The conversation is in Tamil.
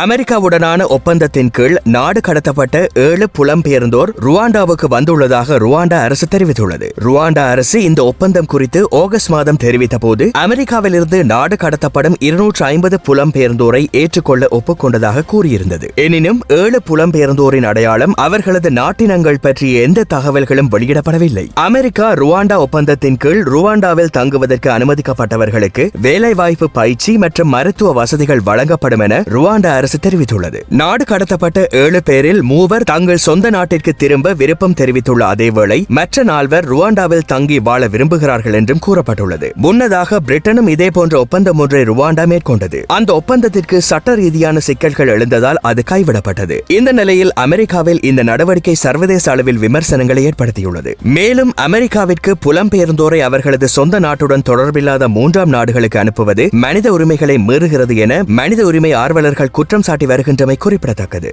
அமெரிக்காவுடனான ஒப்பந்தத்தின் கீழ் நாடு கடத்தப்பட்ட ஏழு புலம்பெயர்ந்தோர் ருவாண்டாவுக்கு வந்துள்ளதாக ருவாண்டா அரசு தெரிவித்துள்ளது. ருவாண்டா அரசு இந்த ஒப்பந்தம் குறித்து ஆகஸ்ட் மாதம் தெரிவித்த போது அமெரிக்காவிலிருந்து நாடு கடத்தப்படும் இருநூற்று ஐம்பது புலம்பெயர்ந்தோரை ஏற்றுக்கொள்ள ஒப்புக்கொண்டதாக கூறியிருந்தது. எனினும் ஏழு புலம்பெயர்ந்தோரின் அடையாளம் அவர்களது நாட்டினங்கள் பற்றிய எந்த தகவல்களும் வெளியிடப்படவில்லை. அமெரிக்கா ருவாண்டா ஒப்பந்தத்தின் கீழ் ருவாண்டாவில் தங்குவதற்கு அனுமதிக்கப்பட்டவர்களுக்கு வேலைவாய்ப்பு பயிற்சி மற்றும் மருத்துவ வசதிகள் வழங்கப்படும் என ருவாண்டா அரசு தெரிவித்துள்ளது. நாடு கடத்தப்பட்ட ஏழு பேரில் மூவர் தங்கள் சொந்த நாட்டிற்கு திரும்ப விருப்பம் தெரிவித்துள்ள அதேவேளை மற்ற நால்வர் ருவாண்டாவில் தங்கி வாழ விரும்புகிறார்கள் என்றும் கூறப்பட்டுள்ளது. முன்னதாக பிரிட்டனும் இதேபோன்ற ஒப்பந்தம் ஒன்றை ருவாண்டா மேற்கொண்டது. அந்த ஒப்பந்தத்திற்கு சட்ட ரீதியான சிக்கல்கள் எழுந்ததால் அது கைவிடப்பட்டது. இந்த நிலையில் அமெரிக்காவில் இந்த நடவடிக்கை சர்வதேச அளவில் விமர்சனங்களை ஏற்படுத்தியுள்ளது. மேலும் அமெரிக்காவிற்கு புலம்பெயர்ந்தோரை அவர்களது சொந்த நாட்டுடன் தொடர்பில்லாத மூன்றாம் நாடுகளுக்கு அனுப்புவது மனித உரிமைகளை மீறுகிறது என மனித உரிமை ஆர்வலர்கள் குற்றம் சாட்டி வருகின்றமை குறிப்பிடத்தக்கது.